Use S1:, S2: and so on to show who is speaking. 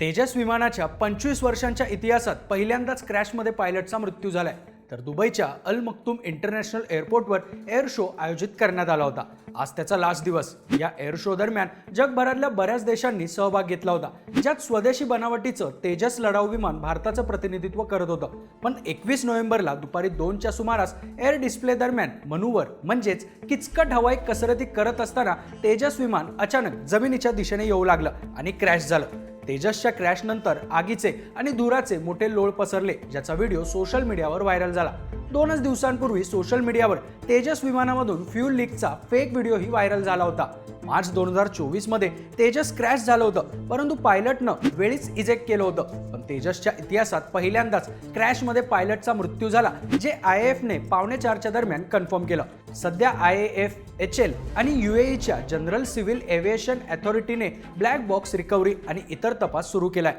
S1: तेजस विमानाच्या पंचवीस वर्षांच्या इतिहासात पहिल्यांदाच क्रॅशमध्ये पायलटचा मृत्यू झालाय. तर दुबईच्या अल मक्तूम इंटरनॅशनल एअरपोर्टवर एअर शो आयोजित करण्यात आला होता. आज त्याचा लास्ट दिवस. या एअर शो दरम्यान जगभरातल्या बऱ्याच देशांनी सहभाग घेतला होता. ज्यात स्वदेशी बनावटीचं तेजस लढाऊ विमान भारताचं प्रतिनिधित्व करत होतं. पण एकवीस नोव्हेंबरला दुपारी दोनच्या सुमारास एअर डिस्प्ले दरम्यान मनुवर म्हणजेच किचकट हवाई कसरती करत असताना तेजस विमान अचानक जमिनीच्या दिशेने येऊ लागलं आणि क्रॅश झालं. तेजसच्या क्रॅश नंतर आगीचे आणि धुराचे मोठे लोळ पसरले ज्याचा व्हिडिओ सोशल मीडियावर व्हायरल झाला. दोनच दिवसांपूर्वी सोशल मीडियावर तेजस विमानामधून फ्यूल लीकचा फेक व्हिडिओही व्हायरल झाला होता. मार्च दोन हजार चोवीसमध्ये तेजस क्रॅश झालं होतं. परंतु पायलटनं वेळीच इजेक्ट केलं होतं. पण तेजसच्या इतिहासात पहिल्यांदाच क्रॅशमध्ये पायलटचा मृत्यू झाला जे आय एफने पावणे चारच्या दरम्यान कन्फर्म केलं. सध्या आय एफ एच एल आणि युएईच्या जनरल सिव्हिल एव्हिएशन अथॉरिटीने ब्लॅक बॉक्स रिकव्हरी आणि इतर तपास सुरू केलाय.